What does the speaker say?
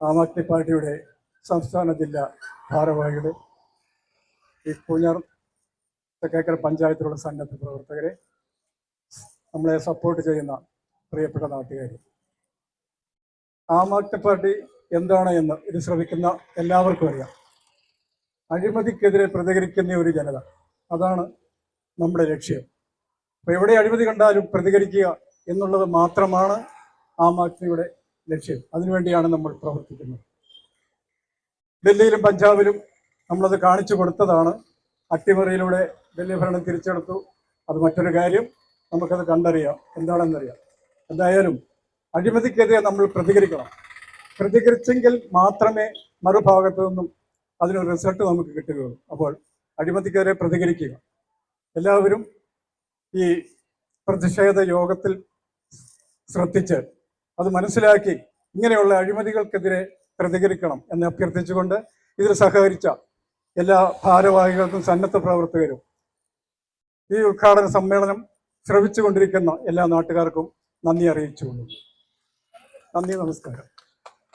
ആം ആദ്മി പാർട്ടിയുടെ സംസ്ഥാന ജില്ലാ ഭാരവാഹികളെ ഈ പൂഞ്ഞാർ തെക്കേക്കര പഞ്ചായത്തിലുള്ള സന്നദ്ധ പ്രവർത്തകരെ നമ്മളെ സപ്പോർട്ട് ചെയ്യുന്ന പ്രിയപ്പെട്ട നാട്ടുകാർ ആം ആദ്മി പാർട്ടി എന്താണ് എന്ന് ഇത് ശ്രമിക്കുന്ന എല്ലാവർക്കും അറിയാം. അഴിമതിക്കെതിരെ പ്രതികരിക്കുന്ന ഒരു ജനത. അതാണ് നമ്മുടെ ലക്ഷ്യം. അപ്പോൾ എവിടെ അഴിമതി കണ്ടാലും പ്രതികരിക്കുക എന്നുള്ളത് മാത്രമാണ് ആം ആദ്മിയുടെ ലക്ഷ്യം. അതിനുവേണ്ടിയാണ് നമ്മൾ പ്രവർത്തിക്കുന്നത്. ഡൽഹിയിലും പഞ്ചാബിലും നമ്മളത് കാണിച്ചു കൊടുത്തതാണ്. അട്ടിമറിയിലൂടെ ഡൽഹി ഭരണം തിരിച്ചെടുത്തു. അത് മറ്റൊരു കാര്യം. നമുക്കത് കണ്ടറിയാം. എന്താണെന്നറിയാം. എന്തായാലും അഴിമതിക്കെതിരെ നമ്മൾ പ്രതികരിക്കണം. പ്രതികരിച്ചെങ്കിൽ മാത്രമേ മറുഭാഗത്തു നിന്നും അതിനൊരു റിസൾട്ട് നമുക്ക് കിട്ടുകയുള്ളൂ. അപ്പോൾ അഴിമതിക്കെതിരെ പ്രതികരിക്കുക. എല്ലാവരും ഈ പ്രതിഷേധ യോഗത്തിൽ ശ്രദ്ധിച്ച് അത് മനസ്സിലാക്കി ഇങ്ങനെയുള്ള അഴിമതികൾക്കെതിരെ പ്രതികരിക്കണം എന്ന് അഭ്യർത്ഥിച്ചുകൊണ്ട് ഇതിൽ സഹകരിച്ച എല്ലാ ഭാരവാഹികൾക്കും സന്നദ്ധ പ്രവർത്തകരും ഈ ഉദ്ഘാടന സമ്മേളനം ശ്രവിച്ചുകൊണ്ടിരിക്കുന്ന എല്ലാ നാട്ടുകാർക്കും നന്ദി അറിയിച്ചുകൊള്ളുന്നു. നന്ദി നമസ്കാരം.